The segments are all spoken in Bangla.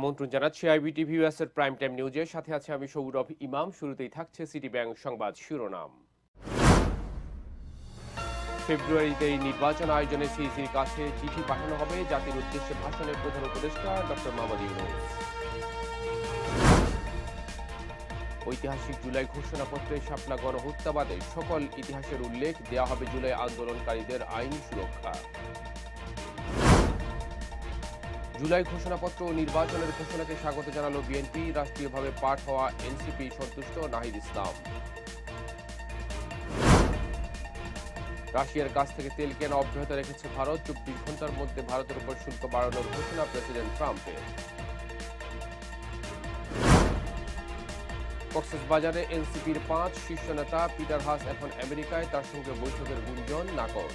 আমন্ত্রণ জানাচ্ছি আইবিটিভি এর প্রাইম টাইম নিউজের সাথে আছে আমি সৌরভ ইমাম। শুরুতেই থাকছে সিটি ব্যাংক সংবাদ শিরোনাম। ফেব্রুয়ারিতে নির্বাচন আয়োজনে সিইসির কাছে চিঠি পাঠানো হবে। জাতির উদ্দেশ্যে ভাষণের প্রধান উপদেষ্টা ডক্টর মোহাম্মদ ইউনুস। ঐতিহাসিক জুলাই ঘোষণাপত্রে শাপলা গণহত্যাবাদে সকল ইতিহাসের উল্লেখ। দেওয়া হবে জুলাই আন্দোলনকারীদের আইন সুরক্ষা। জুলাই ঘোষণাপত্র ও নির্বাচনের ঘোষণাকে স্বাগত জানালো বিএনপি, রাষ্ট্রীয়ভাবে পাঠ হওয়া এনসিপি, সন্তুষ্ট নাহিদ ইসলাম। রাশিয়ার কাছ থেকে তেল কেনা অব্যাহত রেখেছে ভারত, চব্বিশ ঘণ্টার মধ্যে ভারতের উপর শুল্ক বাড়ানোর ঘোষণা প্রেসিডেন্ট ট্রাম্পের। কক্সেস বাজারে এনসিপির পাঁচ শীর্ষ নেতা পিটার হাস এখন আমেরিকায়, তার সঙ্গে বৈঠকের গুঞ্জন, নাকচ।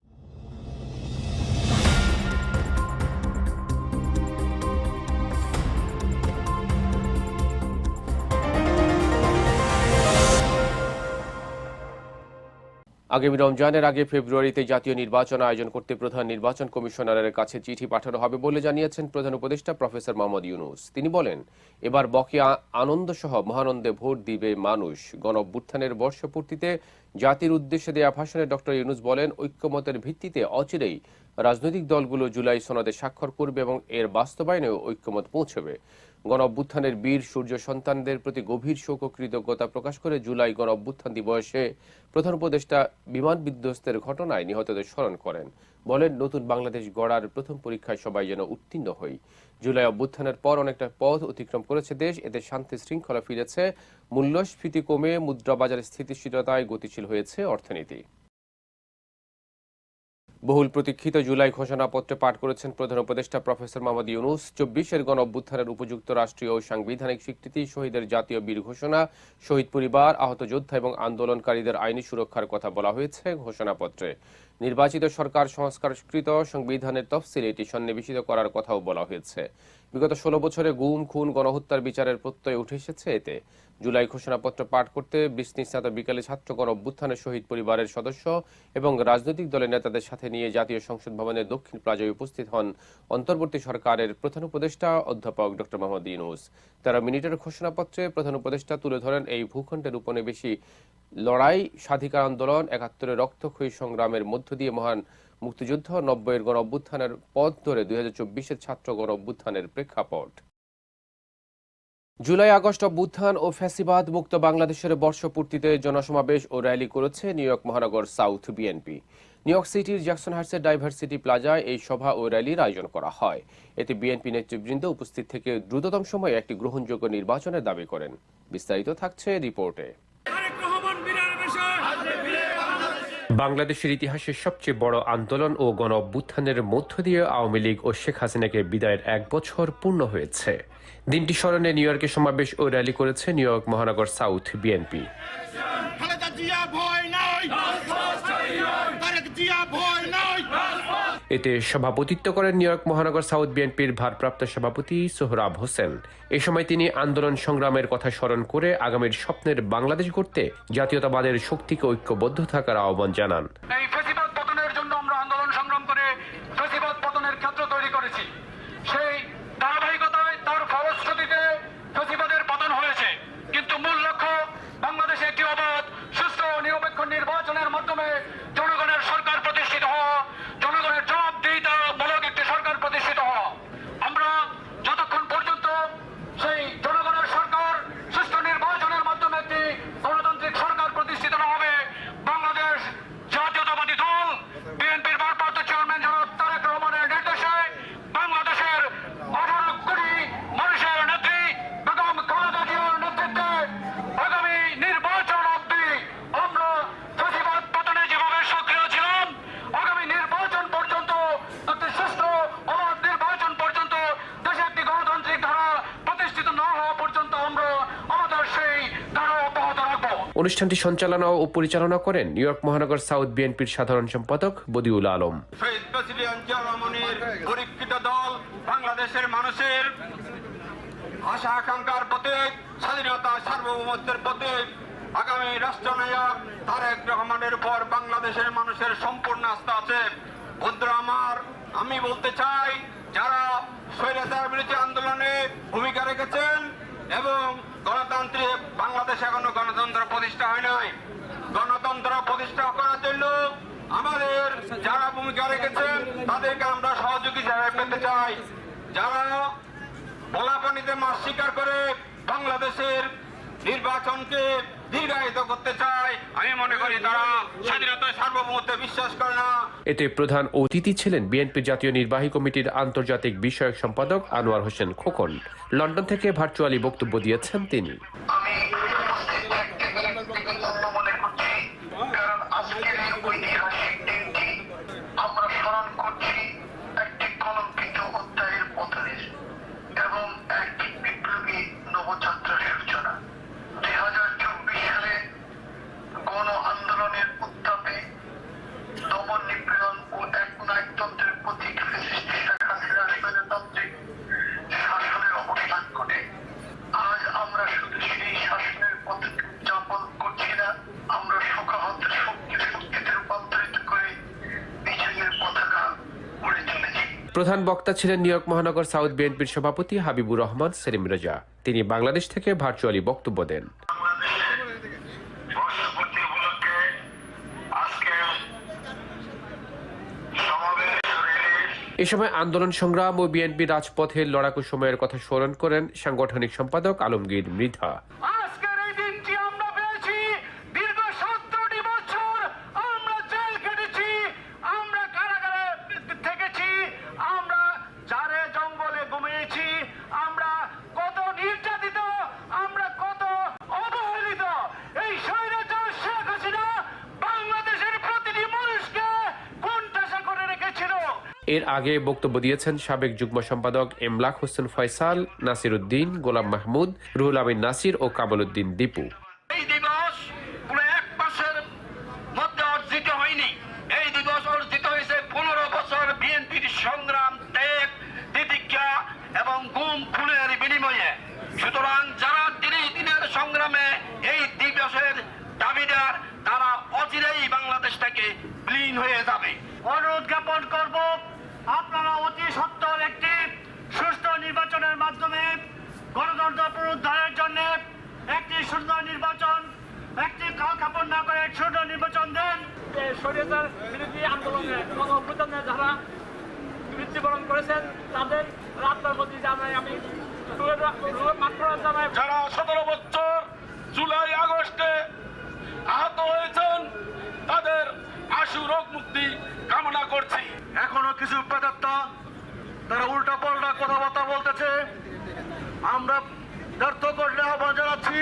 আগামী রমজানের আগে ফেব্রুয়ারিতে জাতীয় নির্বাচন আয়োজন করতে প্রধান নির্বাচন কমিশনারের কাছে চিঠি পাঠানো হবে বলে জানিয়েছেন প্রধান উপদেষ্টা প্রফেসর মোহাম্মদ ইউনুস। তিনি বলেন, এবার বকেয়া আনন্দ সহ মহানন্দে ভোট দিবে মানুষ। গণ অভ্যুত্থানের বর্ষপূর্তিতে জাতির উদ্দেশ্যে দেয়া ভাষণে ডক্টর ইউনুস বলেন, ঐক্যমতের ভিত্তিতে অচিরেই রাজনৈতিক দলগুলো জুলাই সনদে স্বাক্ষর করবে এবং এর বাস্তবায়নেও ঐক্যমত পৌঁছবে। গণ অভ্যুত্থানের বীর সূর্য সন্তানদের প্রতি গভীর শোক ও কৃতজ্ঞতা প্রকাশ করে জুলাই গণ অভ্যুত্থান দিবসে প্রধান উপদেষ্টা বিমান বিধ্বস্তের ঘটনায় নিহতদের স্মরণ করেন। বলেন, নতুন বাংলাদেশ গড়ার প্রথম পরীক্ষায় সবাই যেন উত্তীর্ণ হই। জুলাই অভ্যুত্থানের পর অনেকটা পথ অতিক্রম করেছে দেশ, এতে শান্তি শৃঙ্খলা ফিরেছে, মূল্যস্ফীতি কমে মুদ্রা বাজারে স্থিতিশীলতায় গতিশীল হয়েছে অর্থনীতি। বহুল প্রতীক্ষিত জুলাই ঘোষণাপত্রে পাঠ করেছেন প্রধান উপদেষ্টা প্রফেসর মোহাম্মদ ইউনুস। চব্বিশের গণ অভ্যুত্থানের উপযুক্ত রাষ্ট্রীয় ও সাংবিধানিক স্বীকৃতি, শহীদের জাতীয় বীর ঘোষণা, শহীদ পরিবার, আহত যোদ্ধা এবং আন্দোলনকারীদের আইনি সুরক্ষার কথা বলা হয়েছে ঘোষণাপত্রে। নির্বাচিত সরকার সংস্কারকৃত সংবিধানের তফসিল এটি সন্নিবেশিত করার কথাও বলা হয়েছে। বিগত ষোলো বছরে গুম, খুন, গণহত্যার বিচারের প্রত্যয় উঠে এসেছে এতে। জুলাই ঘোষণাপত্র পাঠ করতে বৃষ্টিস্নাত বিকালে ছাত্র অভ্যুত্থানের শহীদ পরিবারের সদস্য এবং রাজনৈতিক দলের নেতাদের সাথে নিয়ে জাতীয় সংসদ ভবনের দক্ষিণ প্লাজায় উপস্থিত হন অন্তর্বর্তী সরকারের প্রধান উপদেষ্টা অধ্যাপক ড মোহাম্মদ ইউনুস। তেরো মিনিটের ঘোষণাপত্রে প্রধান উপদেষ্টা তুলে ধরেন এই ভূখণ্ডের উপনিবেশী লড়াই, স্বাধিকার আন্দোলন, একাত্তরের রক্তক্ষয়ী সংগ্রামের মধ্য দিয়ে মহান মুক্তিযুদ্ধ, নব্বইয়ের গণ অভ্যুত্থানের পথ ধরে দুই হাজার ছাত্র গণ অভ্যুত্থানের প্রেক্ষাপট। জুলাই আগস্ট অভ্যুত্থান ও ফ্যাসিবাদ মুক্ত বাংলাদেশের বর্ষপূর্তিতে জনসমাবেশ ও র্যালি করেছে নিউ ইয়র্ক মহানগর সাউথ বিএনপি। নিউ ইয়র্ক সিটির জ্যাকসন হার্সের ডাইভার্সিটি প্লাজায় এই সভা ও র্যালির আয়োজন করা হয়। এতে বিএনপি নেতৃবৃন্দ উপস্থিত থেকে দ্রুততম সময়ে একটি গ্রহণযোগ্য নির্বাচনের দাবি করেন। বিস্তারিত থাকছে রিপোর্টে। বাংলাদেশের ইতিহাসের সবচেয়ে বড় আন্দোলন ও গণ অভ্যুত্থানের মধ্য দিয়ে আওয়ামী লীগ ও শেখ হাসিনাকে বিদায়ের এক বছর পূর্ণ হয়েছে। দিনটি স্মরণে নিউ ইয়র্কে সমাবেশ ও র্যালি করেছে নিউ ইয়র্ক মহানগর সাউথ বিএনপি খালেদা জিয়া ভয় নাই তারেক জিয়া ভয় নাই এতে সভাপতিত্ব করেন নিউ ইয়র্ক মহানগর সাউথ বিএনপির ভারপ্রাপ্ত সভাপতি সোহরাব হোসেন। এ সময় তিনি আন্দোলন সংগ্রামের কথা স্মরণ করে আগামীর স্বপ্নের বাংলাদেশ গড়তে জাতীয়তাবাদের শক্তিকে ঐক্যবদ্ধ থাকার আহ্বান জানান এই ফেসিবাদ পতনের জন্য আমরা আন্দোলন সংগ্রাম করে ফেসিবাদ পতনের ক্ষেত্র তৈরি করেছি সেই ধারাবাহিকতায় তার ফলশ্রুতিতে ফেসিবাদের পতন হয়েছে কিন্তু মূল লক্ষ্য বাংলাদেশে একটি অবাধ সুস্থ ও নিরপেক্ষ নির্বাচনের মাধ্যমে জনগণের সরকার প্রতিষ্ঠিত হওয়া জনগণের জবাবদিহিতা মূলক একটি সরকার প্রতিষ্ঠিত হওয়া আমরা যতক্ষণ পর্যন্ত সেই জনগণের সরকার সুষ্ঠু নির্বাচনের মাধ্যমে একটি গণতান্ত্রিক সরকার প্রতিষ্ঠিত না হবে বাংলাদেশ জাতীয়তাবাদী দল বিএনপির ভারপ্রাপ্ত চেয়ারম্যান জনাব তারেক রহমানের নির্দেশে বাংলাদেশের আঠারো কোটি মানুষের নেত্রী বেগম খালেদা জিয়ার নেতৃত্বে আগামী নির্বাচন অব্দি আমরা ফেসিবাদ পতনে যেভাবে সক্রিয় ছিলাম আগামী নির্বাচন পর্যন্ত একটি সুষ্ঠু অবাধ নির্বাচন পর্যন্ত দেশে একটি গণতান্ত্রিক ধারা প্রতিষ্ঠিত না হওয়া পর্যন্ত আমরা আমাদের সেই ধারা অব্যাহত অনুষ্ঠানটি সঞ্চালনা ও পরিচালনা করেন নিউ ইয়র্ক মহানগর সাউথ বিএনপির সাধারণ সম্পাদক বদিউল আলম। পরীক্ষিত দল বাংলাদেশের মানুষের আশা আকাঙ্ক্ষার প্রতীক স্বাধীনতা সার্বভৌমত্বের প্রতীক আগামী রাষ্ট্রনায়ক তারেক রহমানের উপর বাংলাদেশের মানুষের সম্পূর্ণ আস্থা আছে। বন্ধুরা আমার, আমি বলতে চাই, যারা স্বৈরাচার বিরোধী আন্দোলনে ভূমিকা রেখেছেন এবং গণতান্ত্রিক বাংলাদেশ এখনও গণতন্ত্র প্রতিষ্ঠা হয় নাই। গণতন্ত্র প্রতিষ্ঠা করার জন্য আমাদের যারা ভূমিকা রেখেছেন, তাদেরকে আমরা সহযোগী হিসাবে পেতে চাই। যারা বলাপানিতে মাছ স্বীকার করে বাংলাদেশের নির্বাচনকে দীর্ঘায়িত করতে চায় আমি মনে করি তারা স্বাধীনতায় সার্বভৌমত্বে বিশ্বাস করে না। এতে প্রধান অতিথি ছিলেন বিএনপি জাতীয় নির্বাহী কমিটির আন্তর্জাতিক বিষয়ক সম্পাদক আনোয়ার হোসেন খোকন। লন্ডন থেকে ভার্চুয়ালি বক্তব্য দিয়েছেন তিনি। প্রধান বক্তা ছিলেন নিউ ইয়র্ক মহানগর সাউথ বিএনপির সভাপতি হাবিবুর রহমান সেলিম রেজা। তিনি বাংলাদেশ থেকে ভার্চুয়ালি বক্তব্য দেন। এ সময় আন্দোলন সংগ্রাম ও বিএনপি রাজপথের লড়াকু সময়ের কথা স্মরণ করেন সাংগঠনিক সম্পাদক আলমগীর মৃধা আজকের এই দিনটি আমরা পেয়েছি দীর্ঘ সত্তরটি বছর আমরা জেল কেটেছি আমরা কারাগারে থেকেছি আমরা চারে জঙ্গলে ঘুমিয়েছি আমরা কত নির্যাতিত আমরা কত অবহেলিত এই স্বৈরাচার শেখ হাসিনা বাংলাদেশের প্রতিটি মানুষকে কোণঠাসা করে রেখেছিল এর আগে বক্তব্য দিয়েছেন সাবেক যুগ্ম সম্পাদক এমলাক হোসেন ফয়সাল, নাসির উদ্দিন, গোলাম মাহমুদ, রুহুল আমিন নাসির ও কামাল উদ্দিন দীপু। ত্যাগ, তিতিক্ষা এবং গুম বিনিময়ে। সুতরাং যারা দিনের দিনের সংগ্রামে এই দাবিদার, তারা বিলীন হয়ে যাবে। অনুরোধ জ্ঞাপন করব আপনারা অতি সত্তর একটি সুষ্ঠু নির্বাচনের মাধ্যমে গণতন্ত্র পুনরুদ্ধারের জন্য একটি সুন্দর নির্বাচন একটি খাপড় না করে এক সুন্দর নির্বাচন দেন। স্বৈরাচার বিরোধী আন্দোলনে গণ যারা মৃত্যুবরণ করেছেন তাদের রাত্রার প্রতি জানাই আমি। যারা সতেরো বছর জুলাই আগস্টে আহত হয়েছেন তাদের আশু রোগ মুক্তি কামনা করছি। এখনও কিছু প্রেতাত্মা তারা উল্টা পাল্টা কথাবার্তা বলতেছে। আমরা ব্যর্থ করলে আহ্বান জানাচ্ছি,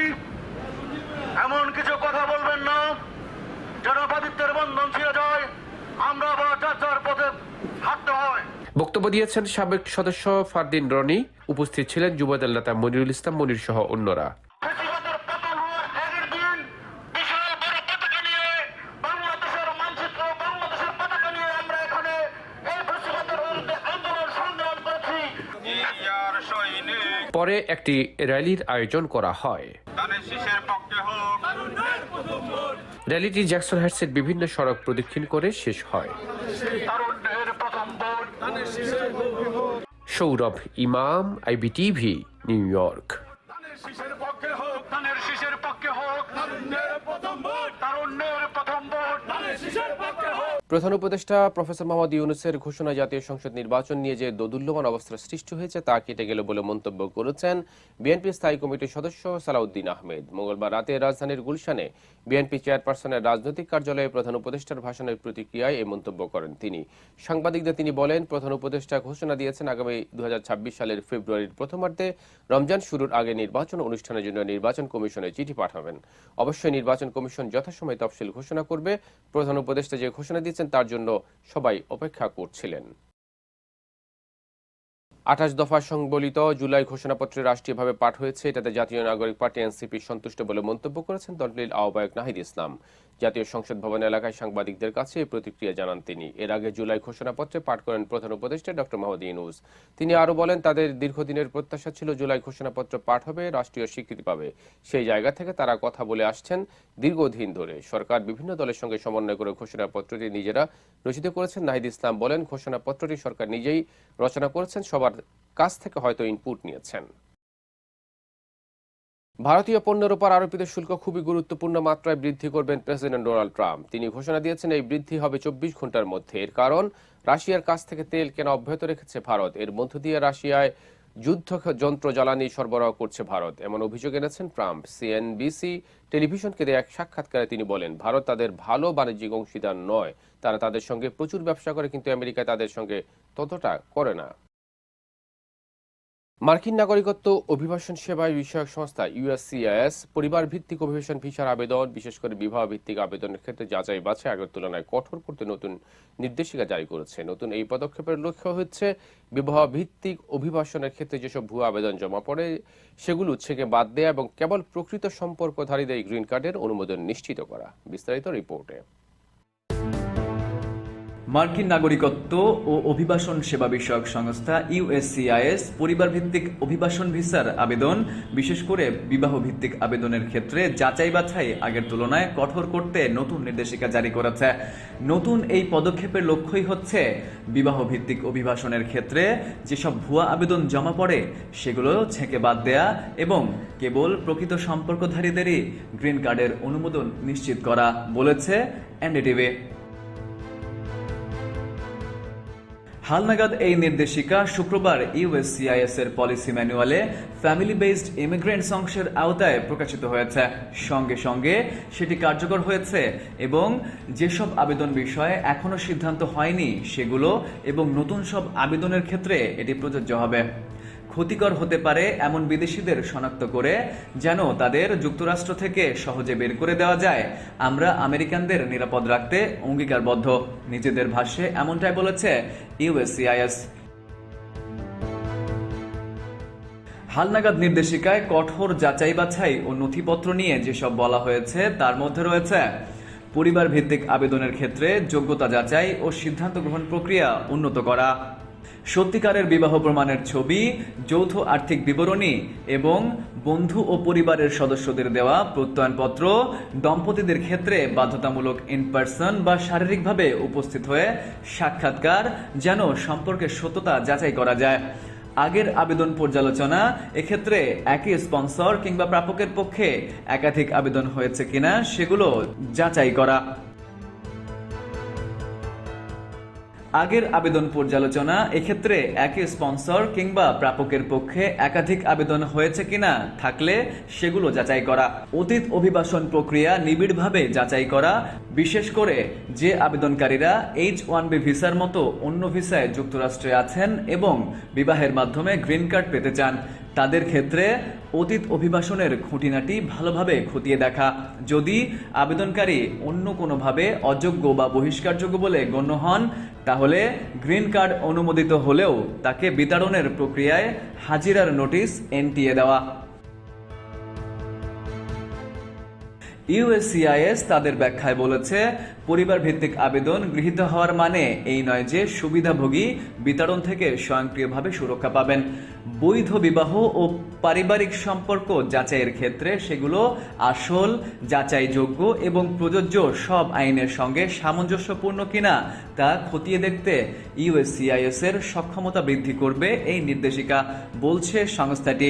এমন কিছু কথা বলবেন না। জনপাদিত্বের বন্ধন ছিঁড়ে যায়, আমরা আবার যার যার পথে হাঁটতে হয়। বক্তব্য দিয়েছেন সাবেক সদস্য ফারদিন রনি, উপস্থিত ছিলেন যুবদল নেতা মনিরুল ইসলাম, মনির সহ অন্যরা ফেসিবাদের পতন হওয়ার আগের দিন বিশাল বড় পতাকা নিয়ে বাংলাদেশের মানচিত্র বাংলাদেশের পতাকা নিয়ে আমরা এখানে এই ফেসিবাদের বিরুদ্ধে আন্দোলন সংগ্রাম করেছি সৈনিক পরে একটি র্যালির আয়োজন করা হয়। র্যালিটি জ্যাকসন হাইটসের বিভিন্ন সড়ক প্রদক্ষিণ করে শেষ হয়। সৌরভ ইমাম, আইবিটিভি, নিউ ইয়র্ক। প্রধান উপদেষ্টা প্রফেসর মোহাম্মদ ইউনুসের ঘোষণা জাতীয় সংসদ নির্বাচন নিয়ে যে দোদুল্যমান অবস্থার সৃষ্টি হয়েছে তা কেটে গেল বলে মন্তব্য করেছেন বিএনপি স্থায়ী কমিটির সদস্য সালাউদ্দিন আহমেদ। মঙ্গলবার রাতে রাজধানীর গুলশানে বিএনপি চেয়ারপারসনের রাজনৈতিক কার্যালয়ে প্রধান উপদেষ্টার ভাষণের প্রতিক্রিয়ায় এই মন্তব্য করেন তিনি। সাংবাদিকদের তিনি বলেন, প্রধান উপদেষ্টা ঘোষণা দিয়েছেন, আগামী দু হাজার ছাব্বিশ সালের ফেব্রুয়ারির প্রথমার্ধে রমজান শুরুর আগে নির্বাচন অনুষ্ঠানের জন্য নির্বাচন কমিশনে চিঠি পাঠাবেন। অবশ্যই নির্বাচন কমিশন যথাসময়ে তফসিল ঘোষণা করবে। প্রধান উপদেষ্টা যে ঘোষণা দিয়েছেন তার জন্য সবাই অপেক্ষা করছিলেন। আঠাশ দফা সংবলিত জুলাই ঘোষণাপত্রে রাষ্ট্রীয়ভাবে পাঠ হয়েছে। এটাতে জাতীয় নাগরিক পার্টি এনসিপি সন্তুষ্ট বলে মন্তব্য করেছেন দলটির আহ্বায়ক নাহিদ ইসলাম। জাতীয় সংসদ ভবন এলাকায় সাংবাদিকদের কাছে এই প্রতিক্রিয়া জানান তিনি। এর আগে জুলাই ঘোষণাপত্রে পাঠ করেন প্রধান উপদেষ্টা ডক্টর মোহাম্মদ ইনুস তিনি আরও বলেন, তাদের দীর্ঘদিনের প্রত্যাশা ছিল জুলাই ঘোষণাপত্র পাঠ হবে, রাষ্ট্রীয় স্বীকৃতি পাবে। সেই জায়গা থেকে তারা কথা বলে আসছেন দীর্ঘদিন ধরে। সরকার বিভিন্ন দলের সঙ্গে সমন্বয় করে ঘোষণাপত্রটি নিজেরা রচিত করেছেন। নাহিদ ইসলাম বলেন, ঘোষণাপত্রটি সরকার নিজেই রচনা করেছেন। সবার কাছ থেকে হয়তো ইনপুট নিয়েছেন। ভারতীয় পণ্যের উপর আরোপিত শুল্ক খুবই গুরুত্বপূর্ণ মাত্রায় বৃদ্ধি করবেন প্রেসিডেন্ট ডোনাল্ড ট্রাম্প। তিনি ঘোষণা দিয়েছেন এই বৃদ্ধি হবে চব্বিশ ঘণ্টার মধ্যে। এর কারণ, রাশিয়ার কাছ থেকে তেল কেনা অব্যাহত রেখেছে ভারত। এর মধ্য দিয়ে রাশিয়ায় যুদ্ধ যন্ত্র জ্বালানি সরবরাহ করছে ভারত। এমন অভিযোগ এনেছেন ট্রাম্প। সিএনবিসি টেলিভিশনকে দেয়া এক সাক্ষাৎকারে তিনি বলেন, ভারত তাদের ভালো বাণিজ্যিক অংশীদার নয়। তারা তাদের সঙ্গে প্রচুর ব্যবসা করে, কিন্তু আমেরিকা তাদের সঙ্গে ততটা করে না। মার্কিন নাগরিকত্ব অভিবাসন সেবায় বিষয়ক সংস্থা ইউএসসিআইএস পরিবার ভিত্তিক অভিবাসন ভিসার আবেদন, বিশেষ করে বিবাহ ভিত্তিক আবেদনের ক্ষেত্রে যাচাই বাছাই আগের তুলনায় কঠোর করতে নতুন নির্দেশিকা জারি করেছে। নতুন এই পদক্ষেপের লক্ষ্য হচ্ছে বিবাহ ভিত্তিক অভিবাসনের ক্ষেত্রে যেসব ভুয়া আবেদন জমা পড়ে, সেগুলো উচ্ছেকে বাদ দেয়া এবং কেবল প্রকৃত সম্পর্কধারীদের গ্রিন কার্ডের অনুমোদন নিশ্চিত করা। বিস্তারিত রিপোর্টে। মার্কিন নাগরিকত্ব ও অভিবাসন সেবা বিষয়ক সংস্থা ইউএসসিআইএস পরিবার ভিত্তিক অভিবাসন ভিসার আবেদন, বিশেষ করে বিবাহ ভিত্তিক আবেদনের ক্ষেত্রে যাচাই বাছাই আগের তুলনায় কঠোর করতে নতুন নির্দেশিকা জারি করেছে। নতুন এই পদক্ষেপের লক্ষ্যই হচ্ছে বিবাহ ভিত্তিক অভিবাসনের ক্ষেত্রে যেসব ভুয়া আবেদন জমা পড়ে, সেগুলো ছেঁকে বাদ দেয়া এবং কেবল প্রকৃত সম্পর্কধারীদেরই গ্রিন কার্ডের অনুমোদন নিশ্চিত করা বলেছে এনডিটিভি। হালনাগাদ এই নির্দেশিকা শুক্রবার ইউএসসিআইএস এর পলিসি ম্যানুয়ালে ফ্যামিলি বেসড ইমিগ্রেন্টস অংশের আওতায় প্রকাশিত হয়েছে। সঙ্গে সঙ্গে সেটি কার্যকর হয়েছে এবং যেসব আবেদন বিষয়ে এখনও সিদ্ধান্ত হয়নি সেগুলো এবং নতুন সব আবেদনের ক্ষেত্রে এটি প্রযোজ্য হবে। ক্ষতিকর হতে পারে এমন বিদেশিদের শনাক্ত করে যেন তাদের যুক্তরাষ্ট্র থেকে সহজে বের করে দেওয়া যায়। আমরা আমেরিকানদের নিরাপদ রাখতে অঙ্গীকারবদ্ধ। নিজেদের ভাষ্যে এমনটাই বলেছে ইউএসসিআইএস হালনাগাদ নির্দেশিকায় কঠোর যাচাই বাছাই ও নথিপত্র নিয়ে যেসব বলা হয়েছে, তার মধ্যে রয়েছে পরিবার ভিত্তিক আবেদনের ক্ষেত্রে যোগ্যতা যাচাই ও সিদ্ধান্ত গ্রহণ প্রক্রিয়া উন্নত করা। সত্যিকারের বিবাহ প্রমাণের ছবি, যৌথ আর্থিক বিবরণী এবং বন্ধু ও পরিবারের সদস্যদের দেওয়া প্রত্যয়নপত্র দম্পতিদের ক্ষেত্রে বাধ্যতামূলক ইন পার্সন বা শারীরিকভাবে উপস্থিত হয়ে সাক্ষাৎকার যেন সম্পর্কের সত্যতা যাচাই করা যায়। আগের আবেদন পর্যালোচনা, এক্ষেত্রে একই স্পন্সর কিংবা প্রাপকের পক্ষে একাধিক আবেদন হয়েছে কিনা সেগুলো যাচাই করা। আগের আবেদন পর্যালোচনা, এক্ষেত্রে একই স্পন্সর কিংবা প্রাপকের পক্ষে একাধিক আবেদন হয়েছে কিনা থাকলে সেগুলো যাচাই করা। অতীত অভিবাসন প্রক্রিয়া নিবিড়ভাবে যাচাই করা, বিশেষ করে যে আবেদনকারীরা এইচ ওয়ান বি ভিসার মতো অন্য ভিসায় যুক্তরাষ্ট্রে আছেন এবং বিবাহের মাধ্যমে গ্রিন কার্ড পেতে চান। তাদের ক্ষেত্রে অতীত অভিবাসনের খুঁটিনাটি ভালোভাবে খতিয়ে দেখা। যদি আবেদনকারী অন্য কোনোভাবে অযোগ্য বা বহিষ্কারযোগ্য বলে গণ্য হন, তাহলে গ্রিন কার্ড অনুমোদিত হলেও তাকে বিতাড়নের প্রক্রিয়ায় হাজিরার নোটিশ এনটিএ দেওয়া। ইউএসসিআইএস তাদের ব্যাখ্যায় বলেছে পরিবার ভিত্তিক আবেদন গৃহীত হওয়ার মানে এই নয় যে সুবিধাভোগী বিতরণ থেকে স্বয়ংক্রিয়ভাবে সুরক্ষা পাবেন। বৈধ বিবাহ ও পারিবারিক সম্পর্ক যাচাইয়ের ক্ষেত্রে সেগুলো আসল, যাচাইযোগ্য এবং প্রযোজ্য সব আইনের সঙ্গে সামঞ্জস্যপূর্ণ কিনা তা খতিয়ে দেখতে ইউএসসিআইএস এর সক্ষমতা বৃদ্ধি করবে এই নির্দেশিকা, বলছে সংস্থাটি।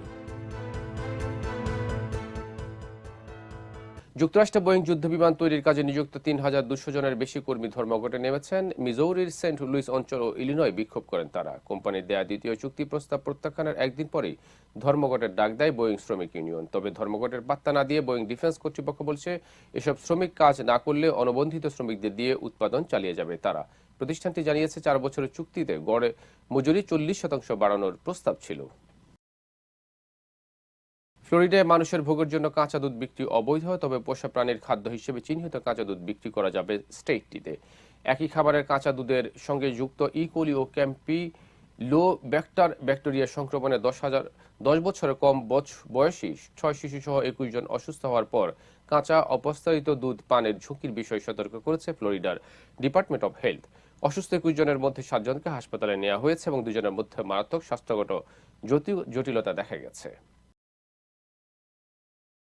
যুক্তরাষ্ট্রে বোয়িং যুদ্ধবিমান তৈরির কাজে নিযুক্ত তিন হাজার দুশো জনের বেশি কর্মী ধর্মঘটে নেমেছেন। মিজৌরির সেন্ট লুইস অঞ্চল ও ইলিনয় বিক্ষোভ করেন তারা। কোম্পানির দেয়া দ্বিতীয় চুক্তি প্রস্তাব প্রত্যাখ্যানের একদিন পরেই ধর্মঘটের ডাক দেয় বোয়িং শ্রমিক ইউনিয়ন। তবে ধর্মঘটের পাত্তা না দিয়ে বোয়িং ডিফেন্স কর্তৃপক্ষ বলছে, এসব শ্রমিক কাজ না করলে অনবন্ধিত শ্রমিকদের দিয়ে উৎপাদন চালিয়ে যাবে তারা। প্রতিষ্ঠানটি জানিয়েছে, চার বছরের চুক্তিতে গড়ে মজুরি চল্লিশ শতাংশ বাড়ানোর প্রস্তাব ছিল। ফ্লোরিডায় মানুষের ভোগের জন্য কাঁচা দুধ বিক্রি অবৈধ, তবে পোষা প্রাণীর খাদ্য হিসেবে চিহ্নিত কাঁচা দুধ বিক্রি করা যাবে স্টেটটিতে। একই খাবারের কাঁচা দুধের সঙ্গে যুক্ত ইকোলি ও ক্যাম্পি লো ব্যাক্টার ব্যাকটেরিয়া সংক্রমণে দশ হাজার, দশ বছরের কম বয়সী ছয় শিশু সহ একুশ জন অসুস্থ হওয়ার পর কাঁচা অপস্থায়িত দুধ পানের ঝুঁকির বিষয়ে সতর্ক করেছে ফ্লোরিডার ডিপার্টমেন্ট অফ হেলথ। অসুস্থ একুশ জনের মধ্যে সাতজনকে হাসপাতালে নেওয়া হয়েছে এবং দুজনের মধ্যে মারাত্মক স্বাস্থ্যগত জটি- জটিলতা দেখা গেছে।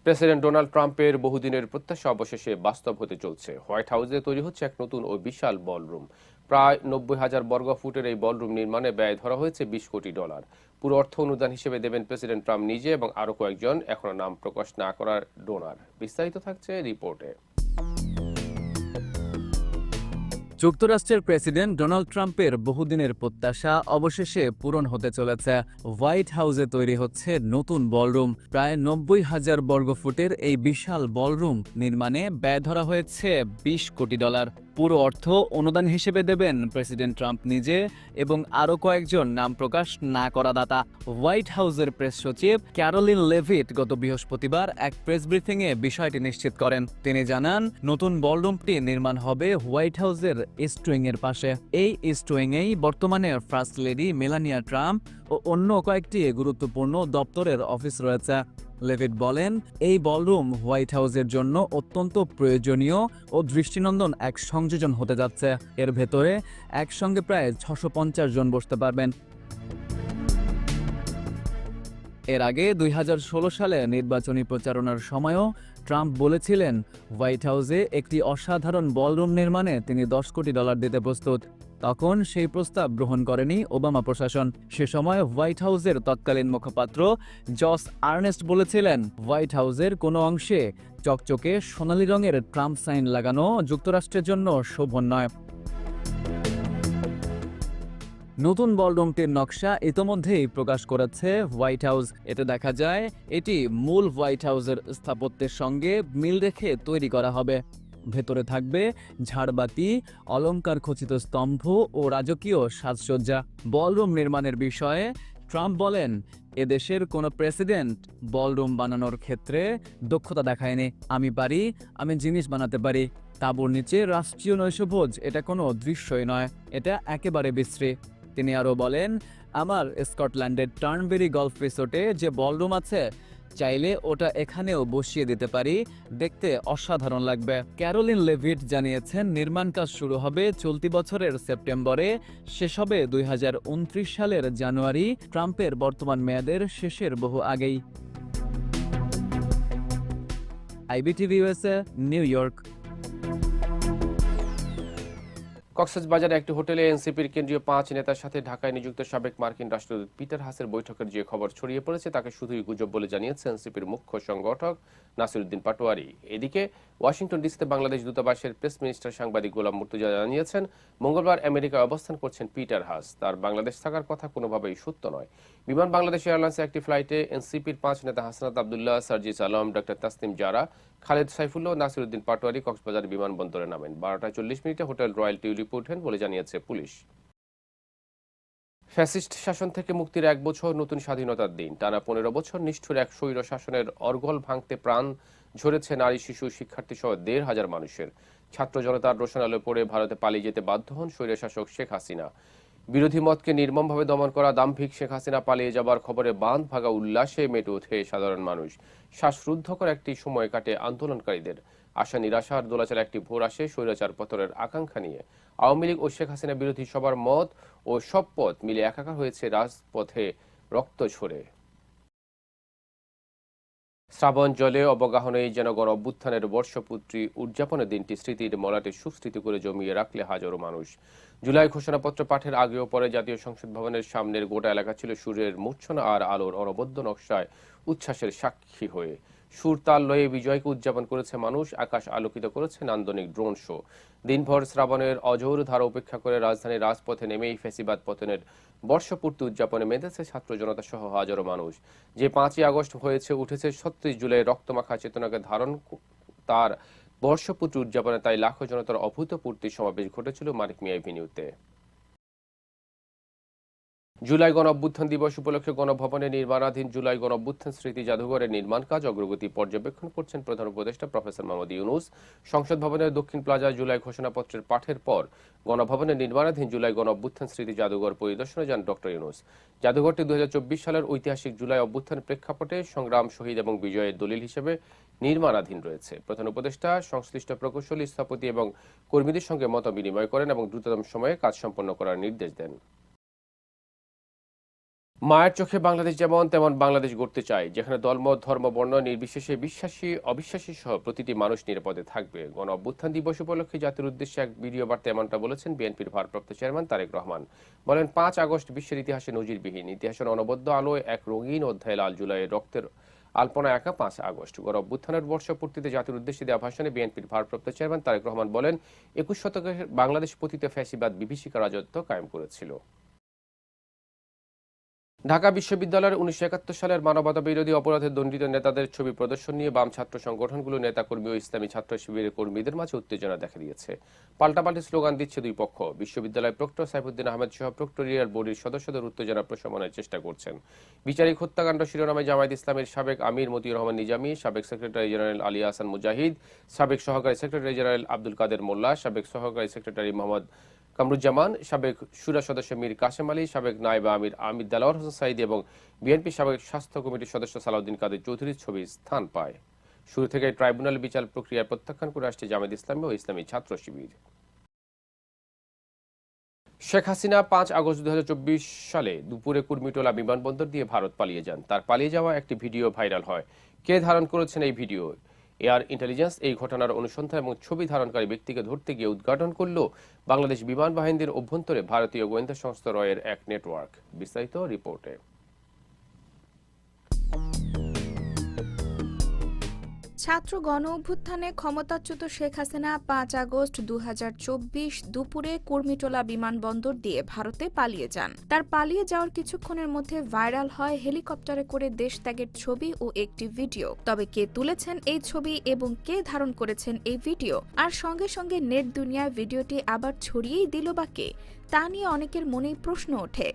প্রেসিডেন্ট ডোনাল্ড ট্রাম্পের বহুদিনের প্রত্যাশা অবশেষে বাস্তব হতে চলছে। হোয়াইট হাউসে তৈরি হচ্ছে এক নতুন ও বিশাল বলরুম। প্রায় নব্বই হাজার বর্গ ফুটের এই বলরুম নির্মাণে ব্যয় ধরা হয়েছে বিশ কোটি ডলার। পুরো অর্থ অনুদান হিসেবে দেবেন প্রেসিডেন্ট ট্রাম্প নিজে এবং আরও কয়েকজন, এখনও নাম প্রকাশ না করার ডোনার। বিস্তারিত থাকছে রিপোর্টে। যুক্তরাষ্ট্রের প্রেসিডেন্ট ডোনাল্ড ট্রাম্পের বহুদিনের প্রত্যাশা অবশেষে পূরণ হতে চলেছে। হোয়াইট হাউসে তৈরি হচ্ছে নতুন বলরুম। প্রায় নব্বই হাজার বর্গফুটের এই বিশাল বলরুম নির্মাণে ব্যয় ধরা হয়েছে বিশ কোটি ডলার। পুরো অর্থ অনুদান হিসেবে দেবেন প্রেসিডেন্ট ট্রাম্প নিজে এবং আরও কয়েকজন নাম প্রকাশ না করা দাতা হোয়াইট হাউসের প্রেস সচিব ক্যারোলিন লেভিট গত বৃহস্পতিবার এক প্রেস ব্রিফিংয়ে বিষয়টি নিশ্চিত করেন। তিনি জানান, নতুন বলরুমটি নির্মাণ হবে হোয়াইট হাউসের ইস্টুইং এর পাশে। এই ইস্টুইং এই বর্তমানে ফার্স্ট লেডি মেলানিয়া ট্রাম্প ও অন্য কয়েকটি গুরুত্বপূর্ণ দপ্তরের অফিস রয়েছে। লেভিট বলেন, এই বলরুম হোয়াইট হাউসের জন্য অত্যন্ত প্রয়োজনীয় ও দৃষ্টিনন্দন এক সংযোজন হতে যাচ্ছে। এর ভেতরে একসঙ্গে প্রায় ছশো জন বসতে পারবেন। এর আগে দুই হাজার ষোলো সালে নির্বাচনী প্রচারণার সময়ও ট্রাম্প বলেছিলেন, হোয়াইট হাউসে একটি অসাধারণ বলরুম নির্মাণে তিনি দশ কোটি ডলার দিতে প্রস্তুত। তখন সেই প্রস্তাব গ্রহণ করেনি ওবামা প্রশাসন। সে সময় হোয়াইট হাউসের তৎকালীন মুখপাত্র জস আর্নেস্ট বলেছিলেন, হোয়াইট হাউসের কোনো অংশে চকচকে সোনালী রঙের ট্রাম্প সাইন লাগানো যুক্তরাষ্ট্রের জন্য শোভন নয়। নতুন বলরুমটির নকশা ইতোমধ্যেই প্রকাশ করেছে হোয়াইট হাউস। এতে দেখা যায়, এটি মূল হোয়াইট হাউসের স্থাপত্যের সঙ্গে মিল রেখে তৈরি করা হবে। ভেতরে থাকবে ঝাড়বাতি, অলংকার খচিত স্তম্ভ ও রাজকীয় সাজসজ্জা। বলরুম নির্মাণের বিষয়ে ট্রাম্প বলেন, এদেশের কোনো প্রেসিডেন্ট বলরুম বানানোর ক্ষেত্রে দক্ষতা দেখায়নি। আমি পারি, আমি জিনিস বানাতে পারি। তাঁবুর নিচে রাষ্ট্রীয় নৈশভোজ, এটা কোনো দৃশ্যই নয়। এটা একেবারে বিশ্রী। তিনি আরও বলেন, আমার স্কটল্যান্ডের টার্নবেরি গল্ফ রিসোর্টে যে বলরুম আছে, চাইলে ওটা এখানেও বসিয়ে দিতে পারি। দেখতে অসাধারণ লাগবে। ক্যারোলিন লেভিট জানিয়েছেন, নির্মাণ কাজ শুরু হবে চলতি বছরের সেপ্টেম্বরে। শেষ হবে দুই হাজার উনত্রিশ সালের জানুয়ারি, ট্রাম্পের বর্তমান মেয়াদের শেষের বহু আগেই। IBTV USA New York. কক্সবাজারে একটি হোটেলে এনসিপির কেন্দ্রীয় পাঁচ নেতার সাথে ঢাকায় নিযুক্ত সাবেক মার্কিন রাষ্ট্রদূত পিটার হাসের বৈঠকের যে খবর ছড়িয়ে পড়েছে, তাকে শুধুই গুজব বলে জানিয়েছে এনসিপির মুখ্য সংগঠক নাসিরুদ্দিন পাটোয়ারি। এদিকে ওয়াশিংটন ডিসিতে বাংলাদেশ দূতাবাসের প্রেস মিনিস্টার সাংবাদিক গোলাম মুর্তুজা জানিয়েছেন, মঙ্গলবার আমেরিকায় অবস্থান করছেন পিটার হাস। তার বাংলাদেশ থাকার কথা কোনোভাবেই সত্য নয়। বিমান বাংলাদেশ এয়ারলাইন্সের একটি ফ্লাইটে এনসিপির পাঁচ নেতা হাসনাত আবদুল্লাহ, সার্জিস আলম, ডক্টর তাসনিম জারা, খালেদ সাইফুল্লাহ নাসিরুদ্দিন পাটোয়ারি কক্সবাজার বিমানবন্দরে নামেন। বারোটা চল্লিশ মিনিটে হোটেল রয়্যাল টিউলিপ ওঠেন বলে জানিয়েছে পুলিশ। ফ্যাসিস্ট শাসন থেকে মুক্তির এক বছর, নতুন স্বাধীনতার দিন। টানা পনেরো বছর নিষ্ঠুর এক স্বৈর শাসনের অর্গল ভাঙতে প্রাণ ঝরেছে নারী, শিশু, শিক্ষার্থী সহ দেড় হাজার মানুষের। ছাত্র জনতার রোশনালে পড়ে ভারতে পালিয়ে যেতে বাধ্য হন স্বৈরশাসক শেখ হাসিনা। বিরোধী মতকে নির্মমভাবে দমন করা দাম্ভিক শেখ হাসিনা পালিয়ে যাবার খবরে বাঁধ ভাগা উল্লাসে মেতে ওঠে সাধারণ মানুষ। শ্বাসরুদ্ধকর একটি সময় কাটে আন্দোলনকারীদের। আশা নিরাশার দোলাচার একটি ভোর আসে স্বৈরাচার পতনের আকাঙ্ক্ষা নিয়ে। আওয়ামী লীগ ও শেখ হাসিনা বিরোধী সবার মত ও সব পথ মিলে একাকার হয়েছে রাজপথে রক্ত ঝরে। শ্রাবণ জলে অবগাহনেই যেন গণ অভ্যুত্থানের বর্ষপূর্তি উদযাপনের দিনটি স্মৃতির মলাটে সুস্মৃতি করে জমিয়ে রাখলে হাজারো মানুষ। জুলাই ঘোষণাপত্র পাঠের আগে ও পরে জাতীয় সংসদ ভবনের সামনের গোটা এলাকা ছিল সূর্যের মূর্ছনা আর আলোর অনবদ্য নকশায় উচ্ছ্বাসের সাক্ষী হয়ে। সুর তাল লয়ে বিজয়কে উদযাপন করেছে মানুষ, আকাশ আলোকিত করেছে নান্দনিক ড্রোন শো। দিনভর শ্রাবণের অজোর ধারা উপেক্ষা করে রাজধানীর রাজপথে নেমেই ফেসিবাদ পতনের বর্ষপূর্তি উদযাপনে মেতেছে ছাত্র জনতা সহ হাজারো মানুষ। যে পাঁচই আগস্ট হয়েছে, উঠেছে ছত্রিশ জুলাই রক্তমাখা চেতনাকে ধারণ তার বর্ষপূর্তি উদযাপনে তাই লাখো জনতার অভূতপূর্তি সমাবেশ ঘটেছিল মানিক মিয়া এভিনিউতে। জুলাই গণ অভ্যুত্থান দিবস উপলক্ষে গণভবনে নির্মাণাধীন জুলাই গণ অভ্যুত্থান স্মৃতি জাদুঘরের নির্মাণ কাজ অগ্রগতি পর্যবেক্ষণ করছেন প্রধান উপদেষ্টা প্রফেসর মোহাম্মদ ইউনুস। সংসদ ভবনের দক্ষিণ প্লাজা জুলাই ঘোষণাপত্রের পাঠের পর গণভবনের নির্মাণাধীন জুলাই গণ অভ্যুত্থান স্মৃতি জাদুঘর পরিদর্শনে যান ডক্টর ইউনুস। জাদুঘরটি দুই হাজার চব্বিশ সালের ঐতিহাসিক জুলাই অভ্যুত্থান প্রেক্ষাপটে সংগ্রাম, শহীদ এবং বিজয়ের দলিল হিসেবে নির্মাণাধীন রয়েছে। প্রধান উপদেষ্টা, সংশ্লিষ্ট প্রকৌশলী, স্থপতি এবং কর্মীদের সঙ্গে মত বিনিময় করেন এবং দ্রুততম সময়ে কাজ সম্পন্ন করার নির্দেশ দেন। মায়ের চোখে বাংলাদেশ যেমন তেমন বাংলাদেশ গড়তে চায়, যেখানে দলমত ধর্ম, বর্ণ নির্বিশেষে বিশ্বাসী, অবিশ্বাসী সহ প্রতিটি মানুষ নিরাপদে থাকবে। গণ অভ্যুত্থান দিবস উপলক্ষে জাতির উদ্দেশ্যে এক ভিডিও বার্তা এমনটা বলেছেন বিএনপির ভারপ্রাপ্ত চেয়ারম্যান তারেক রহমান। বলেন, পাঁচ আগস্ট বিশ্বের ইতিহাসে নজিরবিহীন, ইতিহাসের অনবদ্য আলোয় এক রঙিন অধ্যায় লাল জুলাইয়ের রক্তের আলপনা একা পাঁচ আগস্ট। গণ অভ্যুত্থানের বর্ষপূর্তিতে জাতির উদ্দেশ্যে দেওয়া ভাষণে বিএনপির ভারপ্রাপ্ত চেয়ারম্যান তারেক রহমান বলেন, একুশ শতকের বাংলাদেশ পতিতে ফ্যাসিবাদ বিভীষিকা রাজত্ব কায়েম করেছিল। ঢাকা বিশ্ববিদ্যালয়ের উনিশশো একাত্তর সালের মানবতা বিরোধী অপরাধে দণ্ডিত নেতাদের ছবি প্রদর্শন নিয়ে বাম ছাত্র সংগঠনগুলো নেতাকর্মী ও ইসলামী ছাত্র শিবিরের কর্মীদের মাঝে উত্তেজনা দেখা দিয়েছে। পাল্টাপাল্টি স্লোগান দিচ্ছে দুই পক্ষ। বিশ্ববিদ্যালয় প্রক্টর সাইফুদ্দিন আহমেদ সহ প্রক্টোরিয়ার বোর্ডের সদস্যদের উত্তেজনা প্রশমনের চেষ্টা করছেন। বিচারিক হত্যাকাণ্ড শিরোনামে জামায়াত ইসলামের সাবেক আমির মতিউর রহমান নিজামী, সাবেক সেক্রেটারি জেনারেল আলী হাসান মুজাহিদ, সাবেক সহকারী সেক্রেটারি জেনারেল আব্দুল কাদের মোল্লা, সাবেক সহকারী সেক্রেটারি মোহাম্মদ কামরুজ্জামান, সাবেক সুরা সদস্য মীর কাসেম আলী, সাবেক নায়েবা আমির আমির দেলাওয়ার হোসেন সাইদি এবং বিএনপি সাবেক স্বাস্থ্য কমিটির সদস্য সালাউদ্দিন কাদের চৌধুরীর ছবি স্থান পায়। শুরু থেকে ট্রাইব্যুনাল বিচার প্রক্রিয়া প্রত্যাখ্যান করে আসছে জামায়াত ইসলামী ও ইসলামী ছাত্র শিবির। শেখ হাসিনা পাঁচ আগস্ট দু হাজার চব্বিশ সালে দুপুরে কুর্মিটোলা বিমানবন্দর দিয়ে ভারত পালিয়ে যান। তার পালিয়ে যাওয়া একটি ভিডিও ভাইরাল হয়। কে ধারণ করেছেন এই ভিডিও? এয়ার ইন্টেলিজেন্স এই ঘটনার অনুসন্ধান এবং ছবি ধারণকারী ব্যক্তিকে ধরতে গিয়ে উদ্ঘাটন করল বাংলাদেশ বিমান বাহিনীর অভ্যন্তরে ভারতীয় গোয়েন্দা সংস্থা রয়ের এক নেটওয়ার্ক। বিস্তারিত রিপোর্টে। ছাত্র গণ অভ্যুত্থানে ক্ষমতাচ্যুত শেখ হাসিনা পাঁচ আগস্ট দুহাজার চব্বিশ দুপুরে কুর্মিটোলা বিমানবন্দর দিয়ে ভারতে পালিয়ে যান। তার পালিয়ে যাওয়ার কিছুক্ষণের মধ্যে ভাইরাল হয় হেলিকপ্টারে করে দেশ ত্যাগের ছবি ও একটি ভিডিও। তবে কে তুলেছেন এই ছবি এবং কে ধারণ করেছেন এই ভিডিও? আর সঙ্গে সঙ্গে নেট দুনিয়ায় ভিডিওটি আবার ছড়িয়েই দিল বা কে? তা নিয়ে অনেকের মনেই প্রশ্ন ওঠে।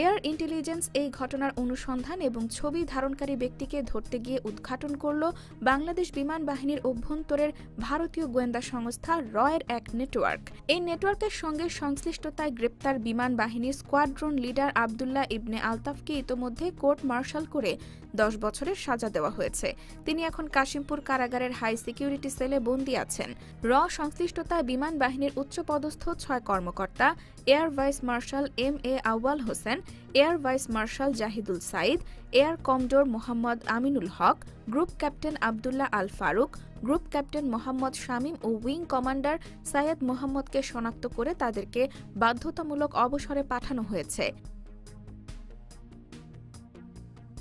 এয়ার ইন্টেলিজেন্স এই ঘটনার অনুসন্ধান এবং ছবি ধারণকারী ব্যক্তিকে ধরতে গিয়ে উদ্ঘাটন করল বাংলাদেশ বিমান বাহিনীর অভ্যন্তরের ভারতীয় গোয়েন্দা সংস্থা রয়ের এক নেটওয়ার্ক। এই নেটওয়ার্কের সঙ্গে সংশ্লিষ্টতায় গ্রেপ্তার বিমান বাহিনীর স্কোয়াড্রন লিডার আবদুল্লাহ ইবনে আলতাফকে ইতোমধ্যে কোর্ট মার্শাল করে দশ বছরের সাজা দেওয়া হয়েছে। তিনি এখন কাশিমপুর কারাগারের হাই সিকিউরিটি সেলে বন্দী আছেন। র সংশ্লিষ্টতায় বিমান বাহিনীর উচ্চপদস্থ ছয় কর্মকর্তা, air vice marshal M A Awal Hossain air vice marshal Jahidul Sayeed, air commodore Mohammad Aminul Haque, group captain Abdullah Al Faruk, group captain Mohammad Shamim O wing commander Sayed মোহাম্মদকে শনাক্ত করে তাদেরকে বাধ্যতামূলক অবসরে পাঠানো হয়েছে।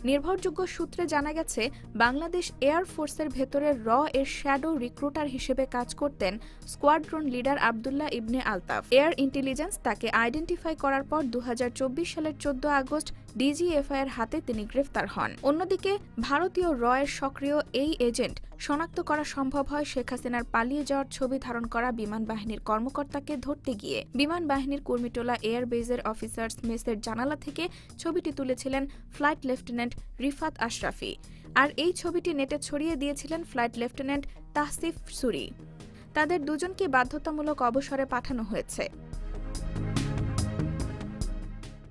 নির্ভরযোগ্য সূত্রে জানা গেছে, বাংলাদেশ এয়ার ফোর্সের ভেতরে র এর শ্যাডো রিক্রুটার হিসেবে কাজ করতেন squadron leader Abdullah Ibne Altaf. Air intelligence তাকে আইডেন্টিফাই করার পর দু হাজার চব্বিশ সালের চোদ্দ আগস্ট ডিজিএফআই এর হাতে তিনি গ্রেফতার হন। অন্যদিকে, ভারতীয় রয়ের সক্রিয় এই এজেন্ট শনাক্ত করা সম্ভব হয় শেখ হাসিনার পালিয়ে যাওয়ার ছবি ধারণ করা বিমান বাহিনীর কর্মকর্তাকে ধরতে গিয়ে। বিমান বাহিনীর কুর্মিটোলা এয়ারবেজের অফিসার্স মেসের জানালা থেকে ছবিটি তুলেছিলেন ফ্লাইট লেফটেন্যান্ট রিফাত আশরাফি। আর এই ছবিটি নেটে ছড়িয়ে দিয়েছিলেন ফ্লাইট লেফটেন্যান্ট তাহসিফ সুরি। তাদের দুজনকে বাধ্যতামূলক অবসরে পাঠানো হয়েছে।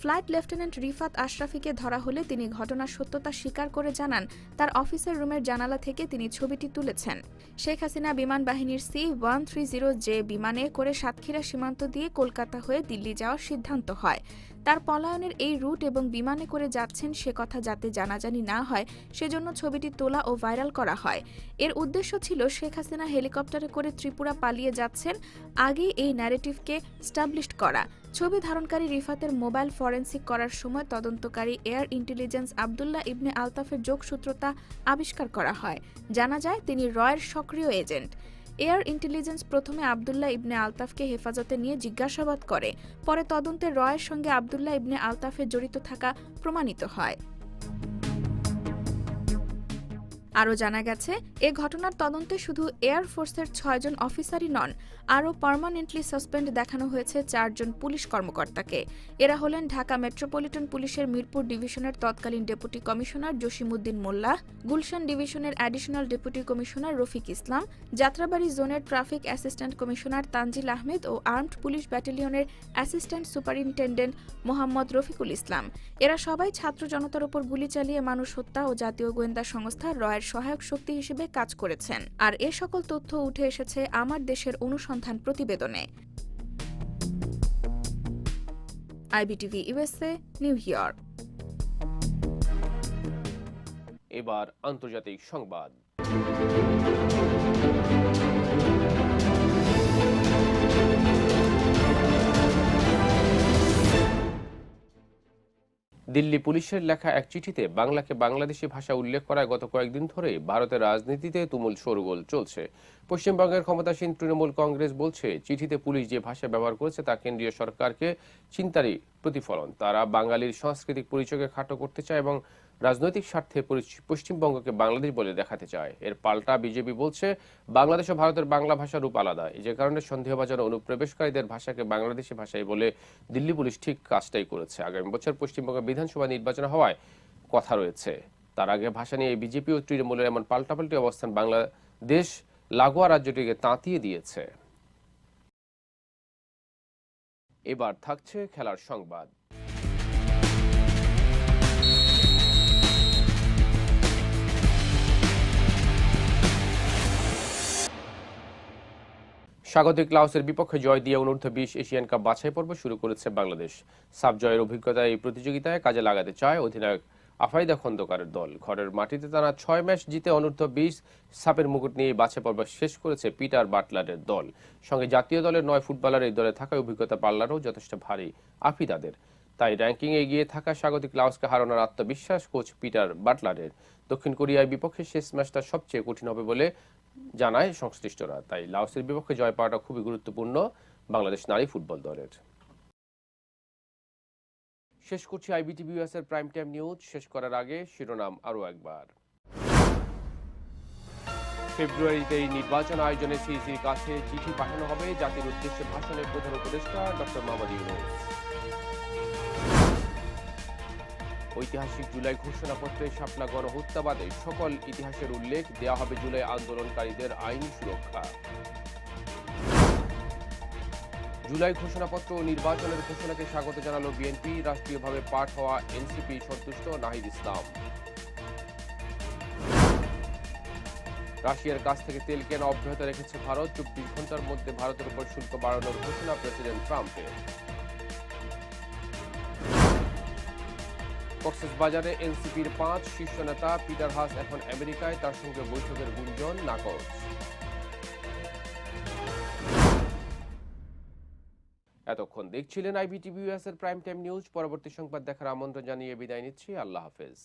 ফ্লাইট লেফটেন্যান্ট রিফাত আশরাফিকে ধরা হলে তিনি ঘটনার সত্যতা স্বীকার করে জানান, তার অফিসের রুমের জানালা থেকে তিনি ছবিটি তুলেছেন। শেখ হাসিনা বিমান বাহিনীর C one three zero J বিমানে করে সাতক্ষীরা সীমান্ত দিয়ে কলকাতা হয়ে দিল্লি যাওয়ার সিদ্ধান্ত হয়। তার পলায়নের এই রুট এবং বিমানে করে যাচ্ছেন সে কথা যাতে জানাজানি না হয়, সেজন্য ছবিটি তোলা ও ভাইরাল করা হয়। এর উদ্দেশ্য ছিল শেখ হাসিনা হেলিকপ্টারে করে ত্রিপুরা পালিয়ে যাচ্ছেন আগে এই ন্যারেটিভকে স্টাবলিশড করা। ছবি ধারণকারী রিফাতের মোবাইল ফরেন্সিক করার সময় তদন্তকারী এয়ার ইন্টেলিজেন্স আবদুল্লাহ ইবনে আলতাফের যোগসূত্রতা আবিষ্কার করা হয়। জানা যায়, তিনি রয়ের সক্রিয় এজেন্ট। এয়ার ইন্টেলিজেন্স প্রথমে আবদুল্লাহ ইবনে আলতাফকে হেফাজতে নিয়ে জিজ্ঞাসাবাদ করে, পরে তদন্তে রয়ের সঙ্গে আবদুল্লাহ ইবনে আলতাফের জড়িত থাকা প্রমাণিত হয়। আরও জানা গেছে, এ ঘটনার তদন্তে শুধু এয়ারফোর্সের ছয়জন অফিসারই নন, আরও পার্মানেন্টলি সাসপেন্ড দেখানো হয়েছে চারজন পুলিশ কর্মকর্তাকে। এরা হলেন ঢাকা মেট্রোপলিটন পুলিশের মিরপুর ডিভিশনের তৎকালীন ডেপুটি কমিশনার জসিমুদ্দিন মোল্লা, গুলশান ডিভিশনের additional deputy commissioner Rafiq Islam, Jatrabari জোনের traffic assistant commissioner Tanjil Ahmed ও আর্মড পুলিশ ব্যাটালিয়নের অ্যাসিস্ট্যান্ট সুপারিনটেন্ডেন্ট মোহাম্মদ রফিকুল ইসলাম। এরা সবাই ছাত্র জনতার উপর গুলি চালিয়ে মানুষ হত্যা ও জাতীয় গোয়েন্দা সংস্থা রয়ের সহায়ক শক্তি হিসেবে কাজ করেছেন। আর এ সকল তথ্য উঠে এসেছে আমার দেশের অনুসন্ধান প্রতিবেদনে। IBTV USA New York. এবার আন্তর্জাতিক সংবাদ। দিল্লি পুলিশের লেখা এক চিঠিতে বাংলাকে বাংলাদেশি ভাষা উল্লেখ করায় গত কয়েকদিন ধরে ভারতের রাজনীতিতে তুমুল শোরগোল চলছে। পশ্চিমবঙ্গের ক্ষমতাসীন তৃণমূল কংগ্রেস বলছে, চিঠিতে পুলিশ যে ভাষা ব্যবহার করেছে তা কেন্দ্রীয় সরকারকে চিন্তারই প্রতিফলন। তারা বাঙালির সাংস্কৃতিক পরিচয়কে খাটো করতে চায় এবং রাজনৈতিক স্বার্থে পশ্চিমবঙ্গকে বাংলাদেশ বলে দেখাতে চায়। এর পাল্টা বিজেপি বলছে, বাংলাদেশ ও ভারতের বাংলা ভাষার রূপ আলাদা। যে কারণে সন্দেহভাজন অনুপ্রবেশকারীদের ভাষাকে বাংলাদেশি ভাষায় বলে দিল্লি পুলিশ ঠিক কাজটাই করেছে। আগামী বছর পশ্চিমবঙ্গ বিধানসভা নির্বাচন হওয়ায় কথা রয়েছে। তার আগে ভাষা নিয়ে বিজেপি ও তৃণমূলের এমন পাল্টাপাল্টি অবস্থান বাংলাদেশ লাগোয়া রাজ্যটিকে তাঁতিয়ে দিয়েছে। এবার থাকছে খেলার সংবাদ। স্বাগতিক লাওসের বিপক্ষে জয় দিয়ে অনূর্ধ্ব বিশ এশিয়ান কাপ বাছাই পর্ব শুরু করেছে বাংলাদেশ। সাব জয়ের অভিজ্ঞতা এই প্রতিযোগিতায় কাজে লাগাতে চায় অধিনায়ক আফাইদা খন্দকারের দল। ঘরের মাটিতে তারা ছয় ম্যাচ জিতে অনূর্ধ্ব বিশ সাপের মুকুট নিয়ে বাছাই পর্ব শেষ করেছে পিটার বাটলারের দল। সঙ্গে জাতীয় দলের নয় ফুটবলার এই দলে থাকায় অভিজ্ঞতা পাল্লারও যথেষ্ট ভারী আফিদাদের। তাই র্যাঙ্কিং এগিয়ে থাকা স্বাগতিক লাওসকে হারানোর আত্মবিশ্বাস কোচ পিটার বাটলারের। দক্ষিণ কোরিয়ার বিপক্ষে শেষ ম্যাচটা সবচেয়ে কঠিন হবে বলে জানায় সংশ্লিষ্টরা। তাই লাওসের বিপক্ষে জয় পাওয়াটা খুবই গুরুত্বপূর্ণ বাংলাদেশ নারী ফুটবল দলের। শেষ করছি আইবিটিভি ইউএস এর প্রাইম টাইম নিউজ শেষ করার আগে শিরোনাম আরও একবার। ফেব্রুয়ারিতে নির্বাচন আয়োজনে সিইসির কাছে চিঠি পাঠানো হবে। জাতির উদ্দেশ্যে ভাষণের প্রধান উপদেষ্টা ডক্টর মোহাম্মদ ইউনুস। ঐতিহাসিক জুলাই ঘোষণাপত্রে শাপলা গণহত্যাবাদে সকল ইতিহাসের উল্লেখ দেয়া হবে জুলাই আন্দোলনকারীদের আইনি সুরক্ষা। জুলাই ঘোষণাপত্র ও নির্বাচনের ঘোষণাকে স্বাগত জানালো বিএনপি, রাষ্ট্রীয়ভাবে পাঠ হওয়া এনসিপি সন্তুষ্ট নাহিদ ইসলাম। রাশিয়ার কাছ থেকে তেল কেনা অব্যাহত রেখেছে ভারত, চব্বিশ ঘণ্টার মধ্যে ভারতের উপর শুল্ক বাড়ানোর ঘোষণা প্রেসিডেন্ট ট্রাম্পের। কক্সবাজারে এনসিপির পাঁচ শীর্ষ নেতা পিটার হাস এখন আমেরিকায়, তার সঙ্গে বৈঠকের গুঞ্জন, নাকচ। এতক্ষণ দেখছিলেন আইবিটিভি ইউএস এর প্রাইম টাইম নিউজ, পরবর্তী সংবাদ দেখার আমন্ত্রণ জানিয়ে বিদায় নিচ্ছি। আল্লাহ হাফেজ।